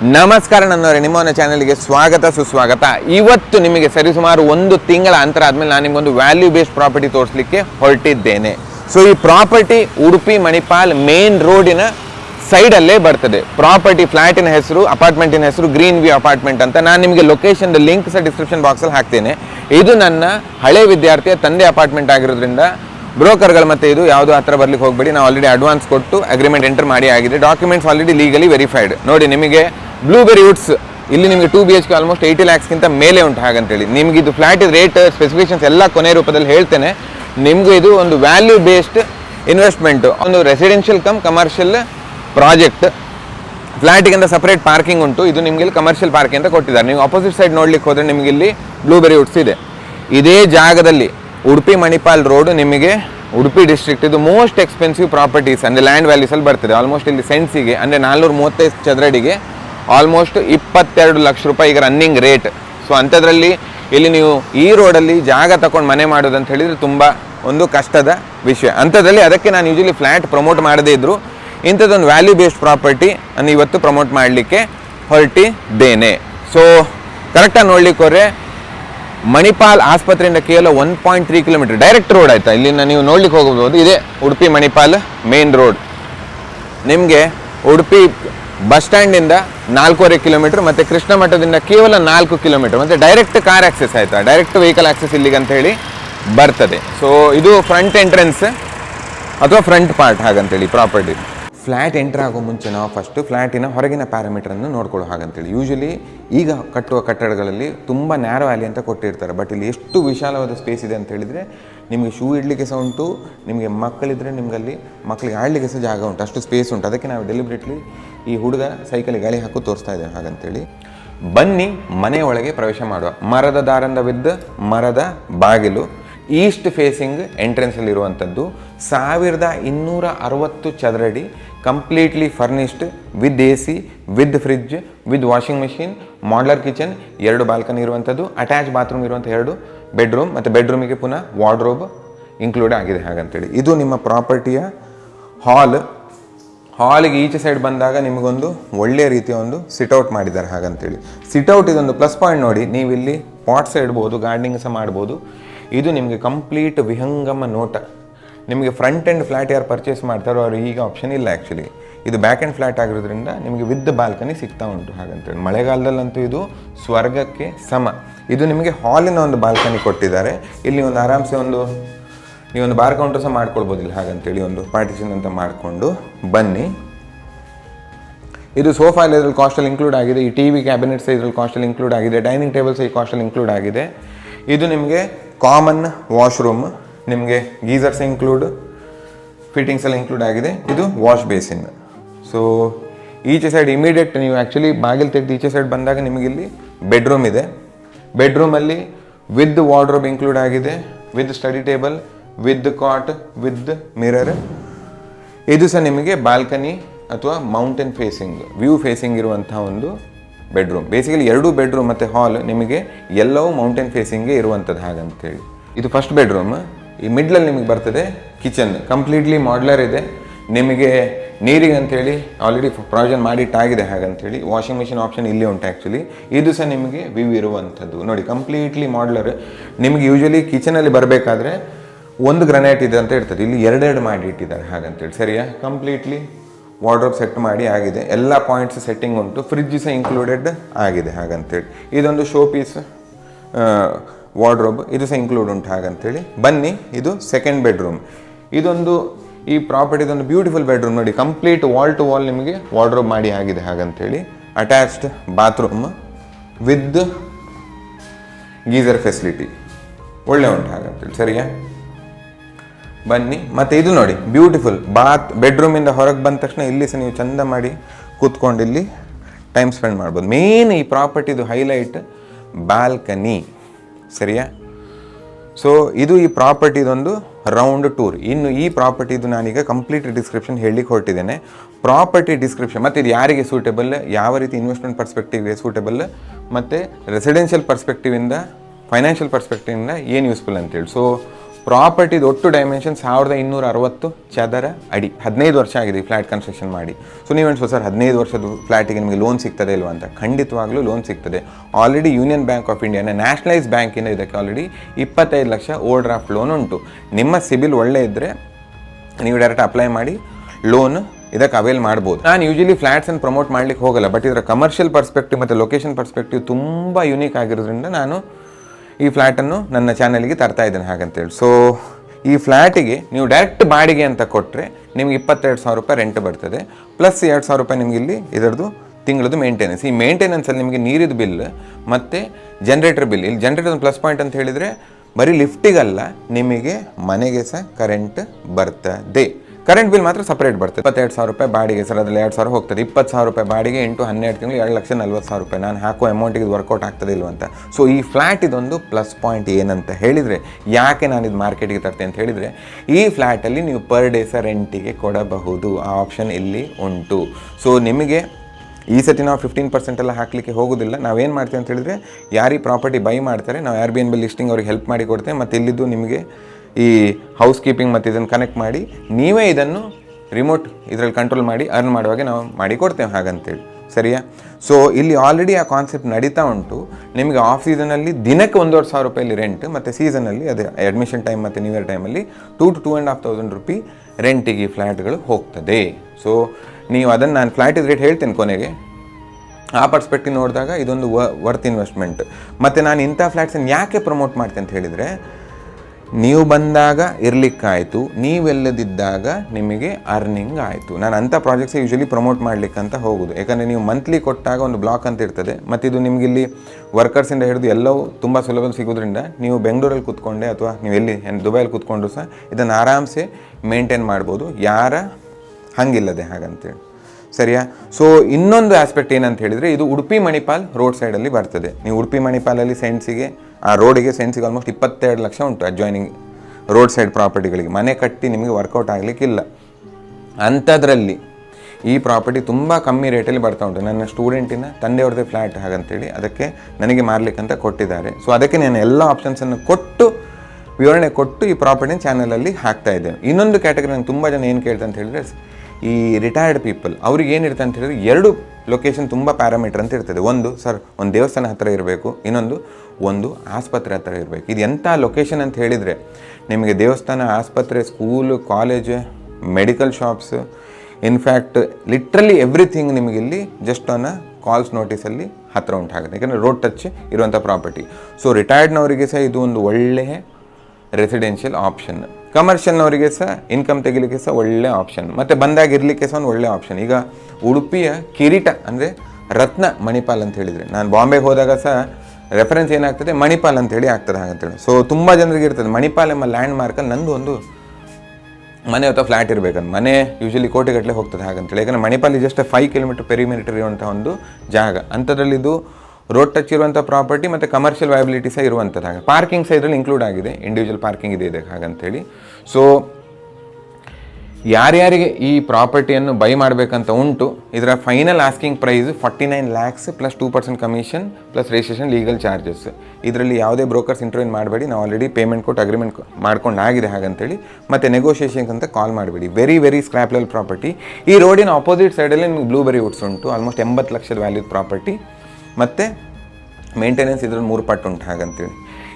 ನಮಸ್ಕಾರ ನನ್ನವರೇ ಒಂದು ಚಾನಲ್ಗೆ ಸ್ವಾಗತ, ಸುಸ್ವಾಗತ. ಇವತ್ತು ನಿಮಗೆ ಸರಿಸುಮಾರು ಒಂದು ತಿಂಗಳ ಅಂತರ ಆದ್ಮೇಲೆ ನಾನು ನಿಮಗೊಂದು ವ್ಯಾಲ್ಯೂ ಬೇಸ್ಡ್ ಪ್ರಾಪರ್ಟಿ ತೋರಿಸಲಿಕ್ಕೆ ಹೊರಟಿದ್ದೇನೆ. ಸೊ ಈ ಪ್ರಾಪರ್ಟಿ ಉಡುಪಿ ಮಣಿಪಾಲ್ ಮೇನ್ ರೋಡಿನ ಸೈಡಲ್ಲೇ ಬರ್ತದೆ. ಪ್ರಾಪರ್ಟಿ ಫ್ಲ್ಯಾಟಿನ ಹೆಸರು ಅಪಾರ್ಟ್ಮೆಂಟಿನ ಹೆಸರು ಗ್ರೀನ್ ವ್ಯೂ ಅಪಾರ್ಟ್ಮೆಂಟ್ ಅಂತ. ನಾನು ನಿಮಗೆ ಲೊಕೇಶನ್ ಲಿಂಕ್ ಸಹ ಡಿಸ್ಕ್ರಿಪ್ಷನ್ ಬಾಕ್ಸಲ್ಲಿ ಹಾಕ್ತೇನೆ. ಇದು ನನ್ನ ಹಳೆ ವಿದ್ಯಾರ್ಥಿಯ ತಂದೆ ಅಪಾರ್ಟ್ಮೆಂಟ್ ಆಗಿರೋದ್ರಿಂದ ಬ್ರೋಕರ್ಗಳು ಮತ್ತೆ ಇದು ಯಾವುದು ಹತ್ರ ಬರ್ಲಿಕ್ಕೆ ಹೋಗಬೇಡಿ. ನಾವು ಆಲ್ರೆಡಿ ಅಡ್ವಾನ್ಸ್ ಕೊಟ್ಟು ಅಗ್ರಿಮೆಂಟ್ ಎಂಟರ್ ಮಾಡಿ ಆಗಿದೆ. ಡಾಕ್ಯುಮೆಂಟ್ಸ್ ಆಲ್ರೆಡಿ ಲೀಗಲಿ ವೆರಿಫೈಡ್ ನೋಡಿ, ನಿಮಗೆ ಬ್ಲೂಬೆರಿ ವುಡ್ಸ್ ಇಲ್ಲಿ ನಿಮಗೆ two B H K almost eighty ಲ್ಯಾಕ್ಸ್ಗಿಂತ ಮೇಲೆ ಉಂಟು ಹಾಗಂತೇಳಿ. ನಿಮ್ಗೆ ಇದು ಫ್ಲಾಟ್ ರೇಟ್ ಸ್ಪೆಸಿಫಿಕೇಶನ್ಸ್ ಎಲ್ಲ ಕೊನೆ ರೂಪದಲ್ಲಿ ಹೇಳ್ತೇನೆ. ನಿಮಗೂ ಇದು ಒಂದು ವ್ಯಾಲ್ಯೂ ಬೇಸ್ಡ್ ಇನ್ವೆಸ್ಟ್ಮೆಂಟ್ ಒಂದು ರೆಸಿಡೆನ್ಷಿಯಲ್ ಕಮ್ ಕಮರ್ಷಿಯಲ್ ಪ್ರಾಜೆಕ್ಟ್ ಫ್ಲ್ಯಾಟಿಗಿಂತ ಸಪ್ರೇಟ್ ಪಾರ್ಕಿಂಗ್ ಉಂಟು. ಇದು ನಿಮಗೆ ಇಲ್ಲಿ ಕಮರ್ಷಿಯಲ್ ಪಾರ್ಕಿಂಗ್ ಅಂತ ಕೊಟ್ಟಿದ್ದಾರೆ. ನೀವು ಅಪೋಸಿಟ್ ಸೈಡ್ ನೋಡ್ಲಿಕ್ಕೆ ಹೋದರೆ ನಿಮಗೆ ಇಲ್ಲಿ ಬ್ಲೂಬೆರಿ ವುಡ್ಸ್ ಇದೆ. ಇದೇ ಜಾಗದಲ್ಲಿ ಉಡುಪಿ ಮಣಿಪಾಲ್ ರೋಡ್ ನಿಮಗೆ ಉಡುಪಿ ಡಿಸ್ಟ್ರಿಕ್ಟ್ ಇದು ಮೋಸ್ಟ್ ಎಕ್ಸ್ಪೆನ್ಸಿವ್ ಪ್ರಾಪರ್ಟೀಸ್ ಅಂದರೆ ಲ್ಯಾಂಡ್ ವ್ಯಾಲ್ಯೂಸಲ್ಲಿ ಬರ್ತದೆ. ಆಲ್ಮೋಸ್ಟ್ ಇಲ್ಲಿ ಸೆನ್ಸಿಗೆ ಅಂದರೆ ನಾಲ್ನೂರ ಮೂವತ್ತೈದು ಚದರಡಿಗೆ ಆಲ್ಮೋಸ್ಟ್ ಇಪ್ಪತ್ತೆರಡು ಲಕ್ಷ ರೂಪಾಯಿ ಈಗ ರನ್ನಿಂಗ್ ರೇಟ್ ಸೊ ಅಂಥದ್ರಲ್ಲಿ ಇಲ್ಲಿ ನೀವು ಈ ರೋಡಲ್ಲಿ ಜಾಗ ತಗೊಂಡು ಮನೆ ಮಾಡೋದು ಅಂತ ಹೇಳಿದರೆ ತುಂಬ ಒಂದು ಕಷ್ಟದ ವಿಷಯ. ಅಂಥದ್ರಲ್ಲಿ ಅದಕ್ಕೆ ನಾನು ಯೂಶಲಿ ಫ್ಲ್ಯಾಟ್ ಪ್ರಮೋಟ್ ಮಾಡದೇ ಇದ್ದರು ಇಂಥದ್ದೊಂದು ವ್ಯಾಲ್ಯೂ ಬೇಸ್ಡ್ ಪ್ರಾಪರ್ಟಿ ನಾನು ಇವತ್ತು ಪ್ರಮೋಟ್ ಮಾಡಲಿಕ್ಕೆ ಹೊರಟಿದ್ದೇನೆ ಸೊ ಕರೆಕ್ಟಾಗಿ ನೋಡ್ಲಿಕ್ಕೆ ಹೋದರೆ ಮಣಿಪಾಲ್ ಆಸ್ಪತ್ರೆಯಿಂದ ಕೇವಲ one point three kilometre direct road ಆಯಿತಾ? ಇಲ್ಲಿಂದ ನೀವು ನೋಡ್ಲಿಕ್ಕೆ ಹೋಗಬಹುದು ಇದೆ ಉಡುಪಿ ಮಣಿಪಾಲ್ ಮೇನ್ ರೋಡ್ ನಿಮಗೆ ಉಡುಪಿ ಬಸ್ ಸ್ಟ್ಯಾಂಡಿಂದ ನಾಲ್ಕೂವರೆ ಕಿಲೋಮೀಟರ್ ಮತ್ತು ಕೃಷ್ಣ ಮಠದಿಂದ ಕೇವಲ ನಾಲ್ಕು ಕಿಲೋಮೀಟರ್. ಮತ್ತು ಡೈರೆಕ್ಟ್ ಕಾರ್ ಆಕ್ಸೆಸ್ ಆಯಿತಾ. ಡೈರೆಕ್ಟ್ ವೆಹಿಕಲ್ ಆಕ್ಸೆಸ್ ಇಲ್ಲಿಗೆ ಅಂತ ಹೇಳಿ ಬರ್ತದೆ. ಸೊ ಇದು ಫ್ರಂಟ್ ಎಂಟ್ರೆನ್ಸ್ ಅಥವಾ ಫ್ರಂಟ್ ಪಾರ್ಟ್ ಹಾಗಂತೇಳಿ ಪ್ರಾಪರ್ಟಿ ಫ್ಲ್ಯಾಟ್ ಎಂಟ್ರ್ ಆಗೋ ಮುಂಚೆ ನಾವು ಫಸ್ಟು ಫ್ಲ್ಯಾಟಿನ ಹೊರಗಿನ ಪ್ಯಾರಾಮೀಟರನ್ನು ನೋಡ್ಕೊಳ್ಳೋ ಹಾಗಂತೇಳಿ. ಯೂಶಲಿ ಈಗ ಕಟ್ಟುವ ಕಟ್ಟಡಗಳಲ್ಲಿ ತುಂಬ ನ್ಯಾರೋ ವ್ಯಾಲಿ ಅಂತ ಕೊಟ್ಟಿರ್ತಾರೆ. ಬಟ್ ಇಲ್ಲಿ ಎಷ್ಟು ವಿಶಾಲವಾದ ಸ್ಪೇಸ್ ಇದೆ ಅಂತ ಹೇಳಿದರೆ ನಿಮಗೆ ಶೂ ಇಡಲಿಕ್ಕೆ ಸಹ ಉಂಟು, ನಿಮಗೆ ಮಕ್ಕಳಿದ್ರೆ ನಿಮಗಲ್ಲಿ ಮಕ್ಕಳಿಗೆ ಆಡಲಿಕ್ಕೆ ಸಹ ಜಾಗ ಉಂಟು, ಅಷ್ಟು ಸ್ಪೇಸ್ ಉಂಟು. ಅದಕ್ಕೆ ನಾವು ಡೆಲಿಬ್ರೇಟ್ಲಿ ಈ ಹುಡುಗ ಸೈಕಲಿಗೆ ಗಾಳಿ ಹಾಕು ತೋರಿಸ್ತಾ ಇದ್ದೇವೆ ಹಾಗಂತೇಳಿ. ಬನ್ನಿ ಮನೆಯೊಳಗೆ ಪ್ರವೇಶ ಮಾಡುವ. ಮರದ ದಾರಂದ ವಿದ್ ಮರದ ಬಾಗಿಲು ಈಸ್ಟ್ ಫೇಸಿಂಗ್ ಎಂಟ್ರೆನ್ಸಲ್ಲಿ ಇರುವಂಥದ್ದು ಸಾವಿರದ ಇನ್ನೂರ ಅರವತ್ತು ಚದರಡಿ completely furnished with A C with fridge with washing machine modular kitchen ಎರಡು ಬಾಲ್ಕನಿ ಇರುವಂಥದ್ದು ಅಟ್ಯಾಚ್ ಬಾತ್ರೂಮ್ ಇರುವಂಥ ಎರಡು ಬೆಡ್ರೂಮ್ ಮತ್ತು ಬೆಡ್ರೂಮಿಗೆ ಪುನಃ ವಾರ್ಡ್ರೋಬ್ ಇನ್ಕ್ಲೂಡ್ ಆಗಿದೆ ಹಾಗಂತೇಳಿ. ಇದು ನಿಮ್ಮ ಪ್ರಾಪರ್ಟಿಯ ಹಾಲ್ ಹಾಲಿಗೆ ಈಚೆ ಸೈಡ್ ಬಂದಾಗ ನಿಮಗೊಂದು ಒಳ್ಳೆಯ ರೀತಿಯ ಒಂದು ಸಿಟ್ಔಟ್ ಮಾಡಿದ್ದಾರೆ ಹಾಗಂತೇಳಿ. ಸಿಟ್ಔಟ್ ಇದೊಂದು ಪ್ಲಸ್ ಪಾಯಿಂಟ್ ನೋಡಿ ನೀವು ಇಲ್ಲಿ ಪಾಟ್ಸ್ ಇಡ್ಬೋದು ಗಾರ್ಡನಿಂಗ್ ಸಹ ಮಾಡ್ಬೋದು. ಇದು ನಿಮಗೆ ಕಂಪ್ಲೀಟ್ ವಿಹಂಗಮ ನೋಟ. ನಿಮಗೆ ಫ್ರಂಟ್ ಆ್ಯಂಡ್ ಫ್ಲ್ಯಾಟ್ ಯಾರು ಪರ್ಚೇಸ್ ಮಾಡ್ತಾರೋ ಅವ್ರಿಗೆ ಈಗ ಆಪ್ಷನ್ ಇಲ್ಲ ಆ್ಯಕ್ಚುಲಿ ಇದು ಬ್ಯಾಕ್ ಆ್ಯಂಡ್ ಫ್ಲ್ಯಾಟ್ ಆಗಿರೋದ್ರಿಂದ ನಿಮಗೆ ವಿದ್ ಬಾಲ್ಕನಿ ಸಿಗ್ತಾ ಉಂಟು ಹಾಗಂತೇಳಿ ಮಳೆಗಾಲದಲ್ಲಂತೂ ಇದು ಸ್ವರ್ಗಕ್ಕೆ ಸಮ. ಇದು ನಿಮಗೆ ಹಾಲಿನ ಒಂದು ಬಾಲ್ಕನಿ ಕೊಟ್ಟಿದ್ದಾರೆ. ಇಲ್ಲಿ ಒಂದು ಆರಾಮ್ಸೆ ಒಂದು ನೀವೊಂದು ಬಾರ್ ಕೌಂಟರ್ ಸಹ ಮಾಡ್ಕೊಳ್ಬೋದಿಲ್ಲ ಹಾಗಂತೇಳಿ ಒಂದು ಪಾರ್ಟಿಷನ್ ಅಂತ ಮಾಡಿಕೊಂಡು ಬನ್ನಿ. ಇದು ಸೋಫಾ ಎಲ್ಲ ಇದ್ರಲ್ಲಿ ಕಾಸ್ಟಲ್ಲಿ ಇನ್ಕ್ಲೂಡ್ ಆಗಿದೆ. ಈ ಟಿ ವಿ ಕ್ಯಾಬಿನೆಟ್ಸ್ ಇದ್ರಲ್ಲಿ ಕಾಸ್ಟಲ್ಲಿ ಇನ್ಕ್ಲೂಡ್ ಆಗಿದೆ. ಡೈನಿಂಗ್ ಟೇಬಲ್ಸ್ ಈ ಕಾಸ್ಟಲ್ಲಿ ಇನ್ಕ್ಲೂಡ್ ಆಗಿದೆ. ಇದು ನಿಮಗೆ ಕಾಮನ್ ವಾಶ್ರೂಮ್ ನಿಮಗೆ ಗೀಸರ್ಸ್ ಇನ್ಕ್ಲೂಡ್ ಫಿಟ್ಟಿಂಗ್ಸ್ ಎಲ್ಲ ಇನ್ಕ್ಲೂಡ್ ಆಗಿದೆ. ಇದು ವಾಶ್ ಬೇಸಿನ್ ಸೊ ಈಚೆ ಸೈಡ್ ಇಮಿಡಿಯೇಟ್ ನೀವು ಆ್ಯಕ್ಚುಲಿ ಬಾಗಿಲು ತೆಗೆದು ಈಚೆ ಸೈಡ್ ಬಂದಾಗ ನಿಮಗೆ ಇಲ್ಲಿ ಬೆಡ್ರೂಮ್ ಇದೆ. ಬೆಡ್ರೂಮಲ್ಲಿ ವಿತ್ ವಾರ್ಡ್ರೋಬ್ ಇನ್ಕ್ಲೂಡ್ ಆಗಿದೆ. With study table with cot with mirror ಇದು ಸಹ ನಿಮಗೆ ಬಾಲ್ಕನಿ ಅಥವಾ ಮೌಂಟೇನ್ ಫೇಸಿಂಗ್ ವ್ಯೂ ಫೇಸಿಂಗ್ ಇರುವಂಥ ಒಂದು ಬೆಡ್ರೂಮ್ ಬೇಸಿಕಲಿ ಎರಡೂ ಬೆಡ್ರೂಮ್ ಮತ್ತು ಹಾಲ್ ನಿಮಗೆ ಎಲ್ಲವೂ ಮೌಂಟೇನ್ ಫೇಸಿಂಗ್ಗೆ ಇರುವಂಥದ್ದು ಹಾಗಂತೇಳಿ. ಇದು ಫಸ್ಟ್ ಬೆಡ್ರೂಮ್ ಈ ಮಿಡ್ಲಲ್ಲಿ ನಿಮಗೆ ಬರ್ತದೆ ಕಿಚನ್ ಕಂಪ್ಲೀಟ್ಲಿ ಮಾಡ್ಲರ್ ಇದೆ. ನಿಮಗೆ ನೀರಿಗೆ ಅಂತೇಳಿ ಆಲ್ರೆಡಿ ಪ್ರಾವಿಷನ್ ಮಾಡಿಟ್ಟಾಗಿದೆ ಹಾಗಂತೇಳಿ ವಾಷಿಂಗ್ ಮಿಷಿನ್ ಆಪ್ಷನ್ ಇಲ್ಲಿ ಉಂಟು ಆ್ಯಕ್ಚುಲಿ ಇದು ಸಹ ನಿಮಗೆ ವ್ಯೂ ಇರುವಂಥದ್ದು. ನೋಡಿ ಕಂಪ್ಲೀಟ್ಲಿ ಮಾಡ್ಲರ್ ನಿಮಗೆ ಯೂಶಲಿ ಕಿಚನಲ್ಲಿ ಬರಬೇಕಾದ್ರೆ ಒಂದು ಗ್ರನೇಟ್ ಇದೆ ಅಂತ ಇರ್ತದೆ. ಇಲ್ಲಿ ಎರಡೆರಡು ಮಾಡಿ ಇಟ್ಟಿದ್ದಾರೆ ಹಾಗಂತೇಳಿ. ಸರಿಯಾ? ಕಂಪ್ಲೀಟ್ಲಿ ವಾರ್ಡ್ರೋಬ್ ಸೆಟ್ ಮಾಡಿ ಆಗಿದೆ. ಎಲ್ಲ ಪಾಯಿಂಟ್ಸ್ ಸೆಟ್ಟಿಂಗ್ ಉಂಟು. ಫ್ರಿಜ್ ಸಹ ಇನ್ಕ್ಲೂಡೆಡ್ ಆಗಿದೆ ಹಾಗಂತೇಳಿ. ಇದೊಂದು ಶೋ ಪೀಸ್ ವಾರ್ಡ್ರೋಬ್ ಇದು ಸಹ ಇನ್ಕ್ಲೂಡ್ ಉಂಟು ಹಾಗಂತೇಳಿ. ಬನ್ನಿ, ಇದು ಸೆಕೆಂಡ್ ಬೆಡ್ರೂಮ್ ಇದೊಂದು ಈ ಪ್ರಾಪರ್ಟಿದೊಂದು ಬ್ಯೂಟಿಫುಲ್ ಬೆಡ್ರೂಮ್ ನೋಡಿ, ಕಂಪ್ಲೀಟ್ ವಾಲ್ ಟು ವಾಲ್ ನಿಮಗೆ ವಾರ್ಡ್ರೋಬ್ ಮಾಡಿ ಆಗಿದೆ ಹಾಗಂತೇಳಿ. Attached bathroom with geyser facility ಒಳ್ಳೆ ಉಂಟು ಹಾಗಂತೇಳಿ, ಸರಿಯಾ? ಬನ್ನಿ, ಮತ್ತೆ ಇದು ನೋಡಿ, ಬ್ಯೂಟಿಫುಲ್ ಬಾತ್ ಬೆಡ್ರೂಮಿಂದ ಹೊರಗೆ ಬಂದ ತಕ್ಷಣ ಇಲ್ಲಿ ಸಹ ನೀವು ಚಂದ ಮಾಡಿ ಕೂತ್ಕೊಂಡು ಇಲ್ಲಿ ಟೈಮ್ ಸ್ಪೆಂಡ್ ಮಾಡ್ಬೋದು. ಮೇನ್ ಈ ಪ್ರಾಪರ್ಟಿದು ಹೈಲೈಟ್ ಬಾಲ್ಕನಿ ಸರಿಯಾ? ಸೊ ಇದು ಈ ಪ್ರಾಪರ್ಟಿದೊಂದು ರೌಂಡ್ ಟೂರ್ ಇನ್ನು ಈ ಪ್ರಾಪರ್ಟಿದು ನಾನೀಗ ಕಂಪ್ಲೀಟ್ ಡಿಸ್ಕ್ರಿಪ್ಷನ್ ಹೇಳಲಿಕ್ಕೆ ಹೊರಟಿದ್ದೇನೆ. ಪ್ರಾಪರ್ಟಿ ಡಿಸ್ಕ್ರಿಪ್ಷನ್ ಮತ್ತು ಇದು ಯಾರಿಗೆ ಸೂಟೇಬಲ್ ಯಾವ ರೀತಿ ಇನ್ವೆಸ್ಟ್ಮೆಂಟ್ ಪರ್ಸ್ಪೆಕ್ಟಿವ್ಗೆ ಸೂಟೇಬಲ್ ಮತ್ತು ರೆಸಿಡೆನ್ಷಿಯಲ್ ಪರ್ಸ್ಪೆಕ್ಟಿವಿಂದ ಫೈನಾನ್ಷಿಯಲ್ ಪರ್ಸ್ಪೆಕ್ಟಿವಿಂದ ಏನು ಯೂಸ್ಫುಲ್ ಅಂತೇಳಿ. ಸೊ ಪ್ರಾಪರ್ಟಿದು ಒಟ್ಟು ಡೈಮೆನ್ಷನ್ ಸಾವಿರದ ಇನ್ನೂರ ಅರವತ್ತು ಚದರ ಅಡಿ. ಹದಿನೈದು ವರ್ಷ ಆಗಿದೆ ಈ ಫ್ಲ್ಯಾಟ್ ಕನ್ಸ್ಟ್ರಕ್ಷನ್ ಮಾಡಿ. ಸೊ ನೀವು ಅನ್ಸೋ ಸರ್? ಹದಿನೈದು ವರ್ಷದ ಫ್ಲ್ಯಾಟಿಗೆ ನಿಮಗೆ ಲೋನ್ ಸಿಗ್ತದೆ ಇಲ್ವಾ ಅಂತ? ಖಂಡಿತವಾಗ್ಲೂ ಲೋನ್ ಸಿಗ್ತದೆ. ಆಲ್ರೆಡಿ ಯೂನಿಯನ್ ಬ್ಯಾಂಕ್ ಆಫ್ ಇಂಡಿಯಾನ ನ್ಯಾಷನಲೈಸ್ ಬ್ಯಾಂಕಿಂದ ಇದಕ್ಕೆ ಆಲ್ರೆಡಿ ಇಪ್ಪತ್ತೈದು ಲಕ್ಷ ಓಲ್ಡ್ ಡ್ರಾಫ್ಟ್ ಲೋನ್ ಉಂಟು. ನಿಮ್ಮ ಸಿಬಿಲ್ ಒಳ್ಳೆ ಇದ್ದರೆ ನೀವು ಡೈರೆಕ್ಟ್ ಅಪ್ಲೈ ಮಾಡಿ ಲೋನ್ ಇದಕ್ಕೆ ಅವೈಲ್ ಮಾಡ್ಬೋದು. ನಾನು ಯೂಶಲಿ ಫ್ಲ್ಯಾಟ್ಸನ್ನು ಪ್ರಮೋಟ್ ಮಾಡ್ಲಿಕ್ಕೆ ಹೋಗಲ್ಲ ಬಟ್ ಇದರ ಕಮರ್ಷಿಯಲ್ ಪರ್ಸ್ಪೆಕ್ಟಿವ್ ಮತ್ತು ಲೊಕೇಶನ್ ಪರ್ಸ್ಪೆಕ್ಟಿವ್ ತುಂಬ ಯುನೀಕ್ ಆಗಿರೋದ್ರಿಂದ ನಾನು ಈ ಫ್ಲ್ಯಾಟನ್ನು ನನ್ನ ಚಾನಲ್ಗೆ ತರ್ತಾ ಇದ್ದೇನೆ ಹಾಗಂತೇಳಿ. ಸೊ ಈ ಫ್ಲ್ಯಾಟಿಗೆ ನೀವು ಡೈರೆಕ್ಟ್ ಬಾಡಿಗೆ ಅಂತ ಕೊಟ್ಟರೆ ನಿಮ್ಗೆ ಇಪ್ಪತ್ತೆರಡು ಸಾವಿರ ರೂಪಾಯಿ ರೆಂಟ್ ಬರ್ತದೆ. ಪ್ಲಸ್ ಎರಡು ಸಾವಿರ ರೂಪಾಯಿ ನಿಮ್ಗೆ ಇಲ್ಲಿ ಇದರದ್ದು ತಿಂಗಳದ್ದು ಮೇಂಟೆನೆನ್ಸ್ ಈ ಮೇಂಟೆನೆನ್ಸಲ್ಲಿ ನಿಮಗೆ ನೀರಿದ ಬಿಲ್ ಮತ್ತು ಜನ್ರೇಟರ್ ಬಿಲ್ ಇಲ್ಲಿ ಜನ್ರೇಟರ್ ಪ್ಲಸ್ ಪಾಯಿಂಟ್ ಅಂತ ಹೇಳಿದರೆ ಬರೀ ಲಿಫ್ಟಿಗಲ್ಲ ನಿಮಗೆ ಮನೆಗೆ ಸಹ ಕರೆಂಟ್ ಬರ್ತದೆ. ಕರೆಂಟ್ ಬಿಲ್ ಮಾತ್ರ ಸಪರೇಟ್ ಬರ್ತದೆ. ಇಪ್ಪತ್ತೆರಡು ಸಾವಿರ ರೂಪಾಯಿ ಬಾಡಿಗೆ ಸರ್, ಅದರಲ್ಲಿ ಎರಡು ಸಾವಿರ ಹೋಗ್ತದೆ. ಇಪ್ಪತ್ತು ಸಾವಿರ ರೂಪಾಯಿ ಬಾಡಿಗೆ ಇಂಟು ಹನ್ನೆರಡು ತಿಂಗಳು ಎರಡು ಲಕ್ಷ ನಲ್ವತ್ತು ಸಾವಿರ ರೂಪಾಯಿ. ನಾನು ಹಾಕೋ ಅಮೌಂಟಿಗೆ ಇದು ವರ್ಕೌಟ್ ಆಗ್ತದೆ ಇಲ್ವಂತ ಸೊ ಈ ಫ್ಲ್ಯಾಟ್ ಇದೊಂದು ಪ್ಲಸ್ ಪಾಯಿಂಟ್ ಏನಂತ ಹೇಳಿದರೆ, ಯಾಕೆ ನಾನು ಇದು ಮಾರ್ಕೆಟಿಗೆ ತರ್ತೇನೆ ಅಂತ ಹೇಳಿದರೆ, ಈ ಫ್ಲ್ಯಾಟಲ್ಲಿ ನೀವು ಪರ್ ಡೇ ಸರ್ ರೆಂಟಿಗೆ ಕೊಡಬಹುದು. ಆ ಆಪ್ಷನ್ ಇಲ್ಲಿ ಉಂಟು. ಸೊ ನಿಮಗೆ ಈ ಸತಿ ನಾವು ಫಿಫ್ಟೀನ್ ಪರ್ಸೆಂಟ್ ಎಲ್ಲ ಹಾಕಲಿಕ್ಕೆ ಹೋಗೋದಿಲ್ಲ. ನಾವೇನು ಮಾಡ್ತೀವಿ ಅಂತ ಹೇಳಿದ್ರೆ ಯಾರಿಗೆ ಪ್ರಾಪರ್ಟಿ ಬೈ ಮಾಡ್ತಾರೆ, ನಾವು Airbnb listing ಅವ್ರಿಗೆ ಹೆಲ್ಪ್ ಮಾಡಿ ಕೊಡ್ತೇವೆ ಮತ್ತು ಇಲ್ಲಿದ್ದು ನಿಮಗೆ ಈ ಹೌಸ್ ಕೀಪಿಂಗ್ ಮತ್ತು ಇದನ್ನು ಕನೆಕ್ಟ್ ಮಾಡಿ, ನೀವೇ ಇದನ್ನು ರಿಮೋಟ್ ಇದರಲ್ಲಿ ಕಂಟ್ರೋಲ್ ಮಾಡಿ ಅರ್ನ್ ಮಾಡುವಾಗೆ ನಾವು ಮಾಡಿ ಕೊಡ್ತೇವೆ ಹಾಗಂತೇಳಿ. ಸರಿಯಾ? ಸೊ ಇಲ್ಲಿ ಆಲ್ರೆಡಿ ಆ ಕಾನ್ಸೆಪ್ಟ್ ನಡೀತಾ ಉಂಟು. ನಿಮಗೆ ಆಫ್ ಸೀಸನಲ್ಲಿ ದಿನಕ್ಕೆ ಒಂದೂವರೆ ಸಾವಿರ ರೂಪಾಯಲ್ಲಿ ರೆಂಟ್ ಮತ್ತು ಸೀಸನಲ್ಲಿ ಅದೇ ಅಡ್ಮಿಷನ್ ಟೈಮ್ ಮತ್ತು ನ್ಯೂ ಇಯರ್ ಟೈಮಲ್ಲಿ two to two and half thousand rupee ರೆಂಟಿಗೆ ಈ ಫ್ಲ್ಯಾಟ್ಗಳು ಹೋಗ್ತದೆ. ಸೊ ನೀವು ಅದನ್ನು ನಾನು ಫ್ಲ್ಯಾಟಿದ ರೇಟ್ ಹೇಳ್ತೇನೆ ಕೊನೆಗೆ. ಆ ಪರ್ಸ್ಪೆಕ್ಟಿವ್ ನೋಡಿದಾಗ ಇದೊಂದು ವರ್ತ್ ಇನ್ವೆಸ್ಟ್ಮೆಂಟ್ ಮತ್ತು ನಾನು ಇಂಥ ಫ್ಲ್ಯಾಟ್ಸನ್ನು ಯಾಕೆ ಪ್ರಮೋಟ್ ಮಾಡ್ತೇನೆ ಅಂತ ಹೇಳಿದರೆ ನೀವು ಬಂದಾಗ ಇರಲಿಕ್ಕಾಯಿತು ನೀವೆಲ್ಲದಿದ್ದಾಗ ನಿಮಗೆ ಅರ್ನಿಂಗ್ ಆಯಿತು. ನಾನು ಅಂಥ ಪ್ರಾಜೆಕ್ಟ್ಸ್ ಯೂಶಲಿ ಪ್ರಮೋಟ್ ಮಾಡ್ಲಿಕ್ಕಂತ ಹೋಗೋದು. ಯಾಕಂದರೆ ನೀವು ಮಂತ್ಲಿ ಕೊಟ್ಟಾಗ ಒಂದು ಬ್ಲಾಕ್ ಅಂತ ಇರ್ತದೆ. ಮತ್ತು ಇದು ನಿಮಗೆ ಇಲ್ಲಿ ವರ್ಕರ್ಸಿಂದ ಹಿಡಿದು ಎಲ್ಲವೂ ತುಂಬ ಸುಲಭ ಸಿಗೋದ್ರಿಂದ ನೀವು ಬೆಂಗಳೂರಲ್ಲಿ ಕೂತ್ಕೊಂಡೆ ಅಥವಾ ನೀವು ಎಲ್ಲಿ ದುಬೈಯಲ್ಲಿ ಕೂತ್ಕೊಂಡ್ರು ಸಹ ಇದನ್ನು ಆರಾಮ್ಸೆ ಮೇಂಟೈನ್ ಮಾಡ್ಬೋದು. ಯಾರ ಹಂಗಿಲ್ಲದೆ ಹಾಗಂತೇಳಿ. ಸರಿಯಾ? ಸೊ ಇನ್ನೊಂದು ಆಸ್ಪೆಕ್ಟ್ ಏನಂತ ಹೇಳಿದರೆ, ಇದು ಉಡುಪಿ ಮಣಿಪಾಲ್ ರೋಡ್ ಸೈಡಲ್ಲಿ ಬರ್ತದೆ. ನೀವು ಉಡುಪಿ ಮಣಿಪಾಲಲ್ಲಿ ಸೆಂಟ್ಸಿಗೆ ಆ ರೋಡಿಗೆ ಸೆಂಟ್ಸಿಗೆ ಆಲ್ಮೋಸ್ಟ್ ಇಪ್ಪತ್ತೆರಡು ಲಕ್ಷ ಉಂಟು ಅಡ್ಜಾಯ್ನಿಂಗ್ ರೋಡ್ ಸೈಡ್ ಪ್ರಾಪರ್ಟಿಗಳಿಗೆ ಮನೆ ಕಟ್ಟಿ ನಿಮಗೆ ವರ್ಕೌಟ್ ಆಗಲಿಕ್ಕಿಲ್ಲ ಅಂಥದ್ರಲ್ಲಿ ಈ ಪ್ರಾಪರ್ಟಿ ತುಂಬ ಕಮ್ಮಿ ರೇಟಲ್ಲಿ ಬರ್ತಾ ಉಂಟು. ನನ್ನ ಸ್ಟೂಡೆಂಟಿನ ತಂದೆಯವ್ರದ್ದೇ ಫ್ಲ್ಯಾಟ್ ಹಾಗಂತೇಳಿ ಅದಕ್ಕೆ ನನಗೆ ಮಾರಲಿಕ್ಕಂತ ಕೊಟ್ಟಿದ್ದಾರೆ. ಸೊ ಅದಕ್ಕೆ ನಾನು ಎಲ್ಲ ಆಪ್ಷನ್ಸನ್ನು ಕೊಟ್ಟು, ವಿವರಣೆ ಕೊಟ್ಟು ಈ ಪ್ರಾಪರ್ಟಿನ ಚಾನಲಲ್ಲಿ ಹಾಕ್ತಾ ಇದ್ದೇನೆ. ಇನ್ನೊಂದು ಕ್ಯಾಟಗರಿ ನಂಗೆ ತುಂಬ ಜನ ಏನು ಕೇಳ್ತಾ ಅಂತ ಹೇಳಿದ್ರೆ ಈ ರಿಟೈರ್ಡ್ ಪೀಪಲ್ ಅವ್ರಿಗೆ ಏನಿರುತ್ತೆ ಅಂತ ಹೇಳಿದ್ರೆ ಎರಡು ಲೊಕೇಶನ್ ತುಂಬ ಪ್ಯಾರಾಮೀಟರ್ ಅಂತ ಇರ್ತದೆ. ಒಂದು ಸರ್ ಒಂದು ದೇವಸ್ಥಾನ ಹತ್ತಿರ ಇರಬೇಕು. ಇನ್ನೊಂದು, ಒಂದು ಆಸ್ಪತ್ರೆ ಹತ್ತಿರ ಇರಬೇಕು. ಇದು ಎಂಥ ಲೊಕೇಶನ್ ಅಂತ ಹೇಳಿದರೆ ನಿಮಗೆ ದೇವಸ್ಥಾನ, ಆಸ್ಪತ್ರೆ school college medical shops in fact literally everything ನಿಮಗೆ ಇಲ್ಲಿ ಜಸ್ಟ್ ಆನ್ ಕಾಲ್ಸ್ ನೋಟಿಸಲ್ಲಿ ಹತ್ತಿರ ಉಂಟಾಗುತ್ತೆ. ಯಾಕಂದರೆ ರೋಡ್ ಟಚ್ ಇರುವಂಥ ಪ್ರಾಪರ್ಟಿ ಸೊ ರಿಟೈರ್ಡ್ನವರಿಗೆ ಸಹ ಇದು ಒಂದು ಒಳ್ಳೆಯ ರೆಸಿಡೆನ್ಷಿಯಲ್ ಆಪ್ಷನ್ ಕಮರ್ಷಿಯಲ್ನವರಿಗೆ ಸಹ ಇನ್ಕಮ್ ತೆಗಿಲಿಕ್ಕೆ ಸಹ ಒಳ್ಳೆ ಆಪ್ಷನ್ ಮತ್ತು ಬಂದಾಗ ಇರಲಿಕ್ಕೆ ಸಹ ಒಂದು ಒಳ್ಳೆ ಆಪ್ಷನ್ ಈಗ ಉಡುಪಿಯ ಕಿರೀಟ ಅಂದರೆ ರತ್ನ ಮಣಿಪಾಲ್ ಅಂತ ಹೇಳಿದರೆ. ನಾನು ಬಾಂಬೆಗೆ ಹೋದಾಗ ಸಹ ರೆಫರೆನ್ಸ್ ಏನಾಗ್ತದೆ? ಮಣಿಪಾಲ್ ಅಂತ ಹೇಳಿ ಆಗ್ತದೆ ಹಾಗಂತೇಳಿ ಸೊ ತುಂಬ ಜನರಿಗೆ ಇರ್ತದೆ. ಮಣಿಪಾಲ್ ಎಂಬ ಲ್ಯಾಂಡ್ ಮಾರ್ಕಲ್ಲಿ ನಂದು ಒಂದು ಮನೆ ಅಥವಾ ಫ್ಲ್ಯಾಟ್ ಇರಬೇಕಂತ. ಮನೆ ಯೂಶಲಿ ಕೋಟೆಗಟ್ಟಲೆ ಹೋಗ್ತದೆ ಹಾಗಂತೇಳಿ ಯಾಕಂದರೆ Manipal just five kilometre perimeter ಇರುವಂಥ ಒಂದು ಜಾಗ. ಅಂಥದ್ರಲ್ಲಿ ಇದು ರೋಡ್ ಟಚ್ ಇರುವಂಥ ಪ್ರಾಪರ್ಟಿ ಮತ್ತು ಕಮರ್ಷಿಯಲ್ ವಯಬಿಲಿಟಿ ಸಹ ಇರುವಂಥದ್ದು ಹಾಗೆ. ಪಾರ್ಕಿಂಗ್ ಸಹ ಇದರಲ್ಲಿ ಇನ್ಕ್ಲೂಡ್ ಆಗಿದೆ. ಇಂಡಿವಿಜುವಲ್ ಪಾರ್ಕಿಂಗ್ ಇದೆ ಇದಕ್ಕೆ ಹಾಗಂತೇಳಿ. ಸೊ ಯಾರ್ಯಾರಿಗೆ ಈ ಪ್ರಾಪರ್ಟಿಯನ್ನು ಬೈ ಮಾಡಬೇಕಂತ ಉಂಟು, ಇದರ final asking price forty nine lakhs plus two percent commission plus registration legal charges ಇದರಲ್ಲಿ ಯಾವುದೇ ಬ್ರೋಕರ್ಸ್ ಇಂಟರ್ವ್ಯೂನ್ ಮಾಡಬೇಡಿ. ನಾವು ಆಲ್ರೆಡಿ ಪೇಮೆಂಟ್ ಕೊಟ್ಟು ಅಗ್ರಿಮೆಂಟ್ ಮಾಡ್ಕೊಂಡು ಆಗಿದೆ ಹಾಗಂತೇಳಿ. ಮತ್ತು ನೆಗೋಷಿಯೇಷನ್ಸ್ ಅಂತ ಕಾಲ್ ಮಾಡಬೇಡಿ. ವೆರಿ ವೆರಿ ಸ್ಕ್ರಾಪ್ಲೆಲ್ ಪ್ರಾಪರ್ಟಿ ಈ ರೋಡಿನ ಆಪೋಸಿಟ್ ಸೈಡಲ್ಲಿ ನಿಮಗೆ ಬ್ಲೂಬೆರಿ ವುಡ್ಸ್ ಉಂಟು. ಆಲ್ಮೋಸ್ಟ್ ಎಂಬತ್ತು ಲಕ್ಷದ ವ್ಯಾಲ್ಯೂದ ಪ್ರಾಪರ್ಟಿ ಮತ್ತು ಮೇಂಟೆನೆನ್ಸ್ ಇದ್ರಲ್ಲಿ ಮೂರು ಪಟ್ಟು ಉಂಟು, ಹಾಗಂತೇಳಿ.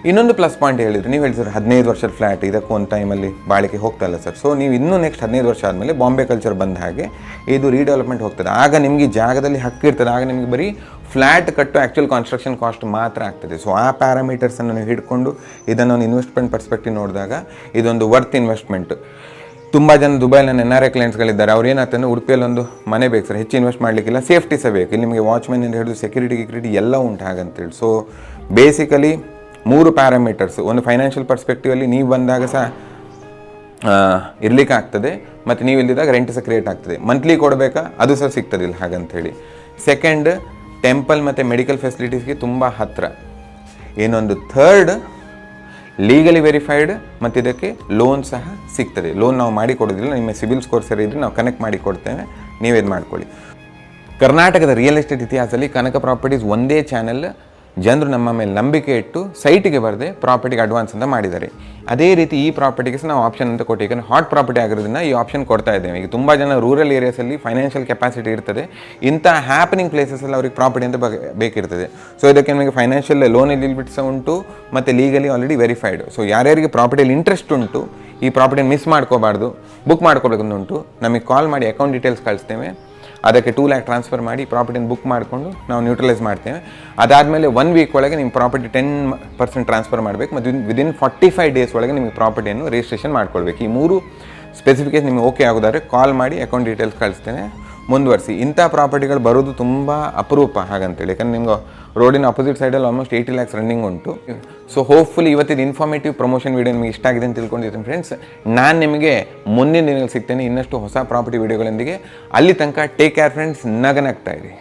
ಇನ್ನೊಂದು ಪ್ಲಸ್ ಪಾಯಿಂಟ್ ಹೇಳಿದ್ರೆ ನೀವು ಹೇಳಿ ಸರ್ ಹದಿನೈದು ವರ್ಷದ ಫ್ಲ್ಯಾಟ್ ಇದಕ್ಕೂ ಒಂದು ಟೈಮಲ್ಲಿ ಬಾಳಿಕೆ ಹೋಗ್ತಲ್ಲ ಸರ್. ಸೊ ನೀವು ಇನ್ನೂ ನೆಕ್ಸ್ಟ್ ಹದಿನೈದು ವರ್ಷ ಆದಮೇಲೆ ಬಾಂಬೆ ಕಲ್ಚರ್ ಬಂದ ಹಾಗೆ ಇದು ರೀಡೆವಲಪ್ಮೆಂಟ್ ಹೋಗ್ತದೆ. ಆಗ ನಿಮಗೆ ಜಾಗದಲ್ಲಿ ಹಕ್ಕಿರ್ತದೆ ಆಗ ನಿಮಗೆ ಬರೀ ಫ್ಲ್ಯಾಟ್ ಕಟ್ಟು ಆ್ಯಕ್ಚುಲ್ ಕನ್ಸ್ಟ್ರಕ್ಷನ್ ಕಾಸ್ಟ್ ಮಾತ್ರ ಆಗ್ತದೆ. ಸೊ ಆ ಪ್ಯಾರಾಮೀಟರ್ಸನ್ನು ನೀವು ಹಿಡ್ಕೊಂಡು ಇದನ್ನು ಒಂದು ಇನ್ವೆಸ್ಟ್ಮೆಂಟ್ ಪರ್ಸ್ಪೆಕ್ಟಿವ್ ನೋಡಿದಾಗ ಇದೊಂದು ವರ್ತ್ ಇನ್ವೆಸ್ಟ್ಮೆಂಟ್ ತುಂಬ ಜನ ದುಬೈಲಿ ನನ್ನ ಎನ್ ಆರ್ ಐ ಕ್ಲೈಂಟ್ಸ್ಗಳಿದ್ದಾರೆ ಅವ್ರು ಏನಾಗ್ತದೆ ಉಡುಪಿಯಲ್ಲಿ ಒಂದು ಮನೆ ಬೇಕು ಸರ್, ಹೆಚ್ಚು ಇನ್ವೆಸ್ಟ್ ಮಾಡಲಿಕ್ಕಿಲ್ಲ ಸೇಫ್ಟಿ ಸಹ ಬೇಕು. ಇಲ್ಲಿ ನಿಮಗೆ ಇಂದ ಹಿಡಿದು ಸೆಕ್ಯೂರಿಟಿ ಗಿಕ್ಯೂರಿಟಿ ಎಲ್ಲ ಉಂಟು ಹಾಗಂತೇಳಿ. ಸೊ ಬೇಸಿಕಲಿ ಮೂರು ಪ್ಯಾರಾಮೀಟರ್ಸ್ ಒಂದು ಫೈನಾನ್ಷಿಯಲ್ ಪರ್ಸ್ಪೆಕ್ಟಿವಲ್ಲಿ ನೀವು ಬಂದಾಗ ಸಹ ಇರಲಿಕ್ಕೆ ಆಗ್ತದೆ ಮತ್ತು ನೀವು ಇಲ್ಲಿದ್ದಾಗ ರೆಂಟ್ ಸಹ ಕ್ರಿಯೇಟ್ ಆಗ್ತದೆ. ಮಂತ್ಲಿ ಕೊಡಬೇಕಾ? ಅದು ಸಹ ಸಿಗ್ತದಿಲ್ಲ ಹಾಗಂತೇಳಿ. ಸೆಕೆಂಡ್ ಟೆಂಪಲ್ ಮತ್ತು ಮೆಡಿಕಲ್ ಫೆಸಿಲಿಟೀಸ್ಗೆ ತುಂಬ ಹತ್ತಿರ ಇನ್ನೊಂದು ಥರ್ಡ್ ಲೀಗಲಿ ವೆರಿಫೈಡ್ ಮತ್ತು ಇದಕ್ಕೆ ಲೋನ್ ಸಹ ಸಿಗ್ತದೆ. ಲೋನ್ ನಾವು ಮಾಡಿ ಕೊಡೋದಿಲ್ಲ. ನಿಮ್ಮ ಸಿಬಿಲ್ ಸ್ಕೋರ್ ಸರಿ ಇದ್ದರೆ ನಾವು ಕನೆಕ್ಟ್ ಮಾಡಿ ಕೊಡ್ತೇವೆ ನೀವೇ ಇದು ಮಾಡ್ಕೊಳ್ಳಿ. ಕರ್ನಾಟಕದ ರಿಯಲ್ ಎಸ್ಟೇಟ್ ಇತಿಹಾಸದಲ್ಲಿ ಕನಕ ಪ್ರಾಪರ್ಟೀಸ್ ಒಂದೇ ಚಾನೆಲ್ ಜನರು ನಮ್ಮ ಮೇಲೆ ನಂಬಿಕೆ ಇಟ್ಟು ಸೈಟಿಗೆ ಬರದೆ ಪ್ರಾಪರ್ಟಿಗೆ ಅಡ್ವಾನ್ಸ್ ಅಂತ ಮಾಡಿದ್ದಾರೆ. ಅದೇ ರೀತಿ ಈ ಪ್ರಾಪರ್ಟಿಗೆ ನಾವು ಆಪ್ಷನ್ ಅಂತ ಕೊಟ್ಟು ಯಾಕಂದರೆ ಹಾಟ್ ಪ್ರಾಪರ್ಟಿ ಆಗಿರೋದ್ರಿಂದ ಈ ಆಪ್ಷನ್ ಕೊಡ್ತಾ ಇದ್ದೇವೆ. ಈಗ ತುಂಬ ಜನ ರೂರಲ್ ಏರಿಯಾಸಲ್ಲಿ ಫೈನಾನ್ಷಿಯಲ್ ಕೆಪಾಸಿಟಿ ಇರ್ತದೆ. ಇಂಥ ಹ್ಯಾಪನಿಂಗ್ ಪ್ಲೇಸಸಲ್ಲಿ ಅವ್ರಿಗೆ ಪ್ರಾಪರ್ಟಿ ಅಂತ ಬೇಕಿರ್ತದೆ. ಸೊ ಇದಕ್ಕೆ ನಿಮಗೆ ಫೈನಾನ್ಷಿಯಲ್ ಲೋನ್ ಎಲಿಬಿಟ್ ಸಹ ಉಂಟು, ಮತ್ತು ಲೀಗಲಿ ಆಲ್ರೆಡಿ ವೆರಿಫೈಡ್ ಸೊ ಯಾರ್ಯಾರಿಗೆ ಪ್ರಾಪರ್ಟಿಯಲ್ಲಿ ಇಂಟ್ರೆಸ್ಟ್ ಉಂಟು, ಈ ಪ್ರಾಪರ್ಟಿನ ಮಿಸ್ ಮಾಡ್ಕೋಬಾರ್ದು ಬುಕ್ ಮಾಡ್ಕೋಬೇಕಂತ ಉಂಟು, ನಮಗೆ ಕಾಲ್ ಮಾಡಿ ಅಕೌಂಟ್ ಡೀಟೇಲ್ಸ್ ಕಳಿಸ್ತೇವೆ. ಅದಕ್ಕೆ ಟೂ ಲ್ಯಾಕ್ ಟ್ರಾನ್ಸ್ಫರ್ ಮಾಡಿ ಪ್ರಾಪರ್ಟಿನ ಬುಕ್ ಮಾಡಿಕೊಂಡು ನಾವು ನ್ಯೂಟ್ರಲೈಸ್ ಮಾಡ್ತೇವೆ. ಅದಾದಮೇಲೆ ಒನ್ ವೀಕ್ ಒಳಗೆ ನಿಮ್ಮ ಪ್ರಾಪರ್ಟಿ ಟೆನ್ ಪರ್ಸೆಂಟ್ ಟ್ರಾನ್ಸ್ಫರ್ ಮಾಡಬೇಕು ಮತ್ತು ವಿದಿನ್ ಫಾರ್ಟಿ ಫೈವ್ ಡೇಸ್ ಒಳಗೆ ನಿಮಗೆ ಪ್ರಾಪರ್ಟಿಯನ್ನು ರಿಜಿಸ್ಟ್ರೇಷನ್ ಮಾಡ್ಕೊಳ್ಬೇಕು. ಈ ಮೂರು ಸ್ಪೆಸಿಫಿಕೇಶನ್ ನಿಮಗೆ ಓಕೆ ಆಗೋದಾದ್ರೆ ಕಾಲ್ ಮಾಡಿ ಅಕೌಂಟ್ ಡೀಟೇಲ್ಸ್ ಕಳಿಸ್ತೇನೆ. ಮುಂದುವರಿಸಿ. ಇಂಥ ಪ್ರಾಪರ್ಟಿಗಳು ಬರೋದು ತುಂಬ ಅಪರೂಪ ಹಾಗಂತೇಳಿ. ಯಾಕಂದ್ರೆ ನಿಮ್ಗೆ ರೋಡಿನ ಅಪೋಸಿಟ್ ಸೈಡಲ್ಲಿ ಆಲ್ಮೋಸ್ಟ್ ಏಯ್ಟಿ ಲ್ಯಾಕ್ಸ್ ರನ್ನಿಂಗ್ ಉಂಟು. ಸೊ ಹೋಪ್ಫುಲಿ ಇವತ್ತಿನ ಇನ್ಫಾರ್ಮೇಟಿವ್ ಪ್ರಮೋಷನ್ ವೀಡಿಯೋ ನಿಮಗೆ ಇಷ್ಟ ಆಗಿದೆ ಅಂತ ತಿಳ್ಕೊಂಡಿದ್ದೀನಿ ಫ್ರೆಂಡ್ಸ್ ನಾನು ನಿಮಗೆ ಮುಂದಿನ ದಿನಗಳು ಸಿಗ್ತೇನೆ ಇನ್ನಷ್ಟು ಹೊಸ ಪ್ರಾಪರ್ಟಿ ವೀಡಿಯೋಗಳೊಂದಿಗೆ ಅಲ್ಲಿ ತನಕ ಟೇಕ್ ಕೇರ್ ಫ್ರೆಂಡ್ಸ್ ನಗನಾಗ್ತಾ ಇರಿ.